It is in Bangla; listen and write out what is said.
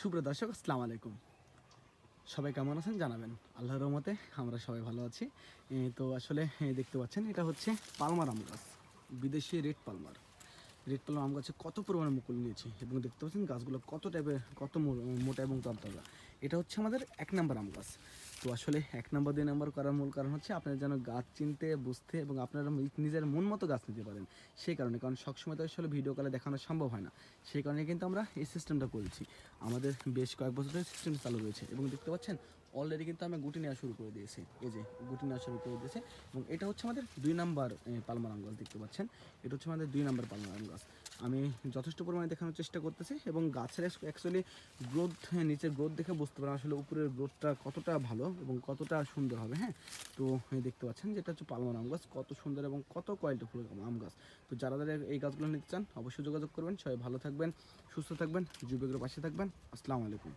সুপ্রিয় দর্শক, আসসালামু আলাইকুম। সবাই কেমন আছেন জানাবেন। আল্লাহর রহমতে আমরা সবাই ভালো আছি। তো আসলে দেখতে পাচ্ছেন, এটা হচ্ছে পালমার আম গাছ, বিদেশি রেড পালমার। রেড পালমার আম গাছে কত পরিমাণে মুকুল নিয়েছে এবং দেখতে পাচ্ছেন গাছগুলো কত টাইপের কত মোটা এবং তরতাজা। এটা হচ্ছে আমাদের এক নম্বর আম গাছ। তো আসলে এক নম্বর, দুই নম্বর করার মূল কারণ হচ্ছে আপনারা যেন গাছ চিনতে, বুঝতে এবং আপনারা নিজের মন মতো গাছ নিতে পারেন। সেই কারণে, কারণ সবসময় তো আসলে ভিডিও কলে দেখানো সম্ভব হয় না। সেই কারণে কিন্তু আমরা এই সিস্টেমটা করেছি। আমাদের বেশ কয়েক বছর ধরে সিস্টেম চালু রয়েছে এবং দেখতে পাচ্ছেন অলরেডি কিন্তু আমি গুটি নেওয়া শুরু করে দিয়েছি। এই যে গুটি নেওয়া শুরু করে দিয়েছে এবং এটা হচ্ছে আমাদের দুই নাম্বার পালমার আম গাছ দেখতে পাচ্ছেন। এটা হচ্ছে আমাদের দুই নাম্বার পালমার আম গাছ। আমি যথেষ্ট পরিমাণে দেখানোর চেষ্টা করতেছি এবং গাছের অ্যাকচুয়ালি গ্রোথ নিচের গ্রোথ দেখে বুঝতে পারেন আসলে উপরের গ্রোথটা কতটা ভালো। এবং কতটা সুন্দর হবে হ্যাঁ? তো দেখতে পাচ্ছেন যেটা হচ্ছে পালমার আম গাছ। কত সুন্দর এবং কত কোয়ালিটি ফুল আম গাছ। তো যারা যারা এই গাছগুলো নিতে চান, অবশ্যই যোগাযোগ করবেন। সবাই ভালো থাকবেন, সুস্থ থাকবেন যুবকের পাশে থাকবেন। আসসালামু আলাইকুম।